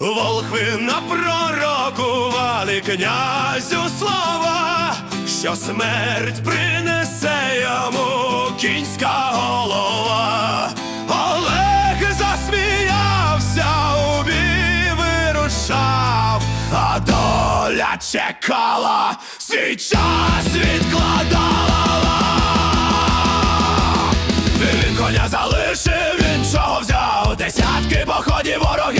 Волхви напророкували князю слова, що смерть принесе йому кінська голова. Олег засміявся, у бій вирушав, а доля чекала, свій час відкладала. Він коня залишив, іншого взяв Десятки походів ворогів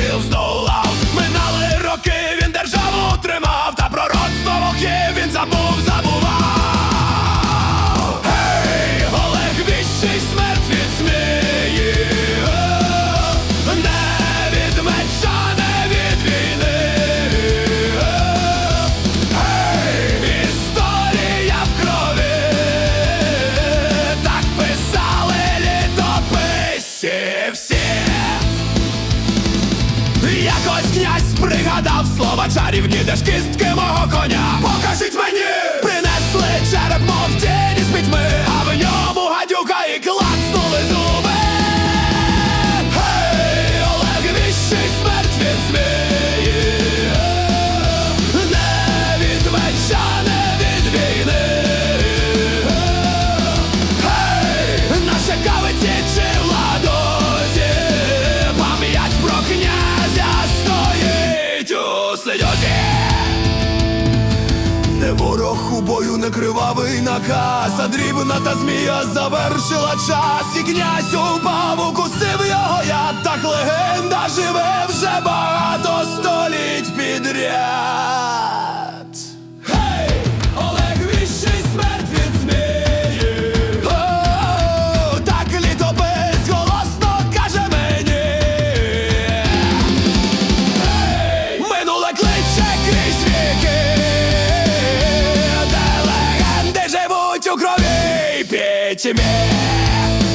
Якось князь пригадав слова чарівні, де ж кістки мого коня не ворог у бою, не кривавий наказ, а дрібна та змія завершила час, і князь упав, укусив його яд, так легенда живе вже багато століть підряд. петь имеет.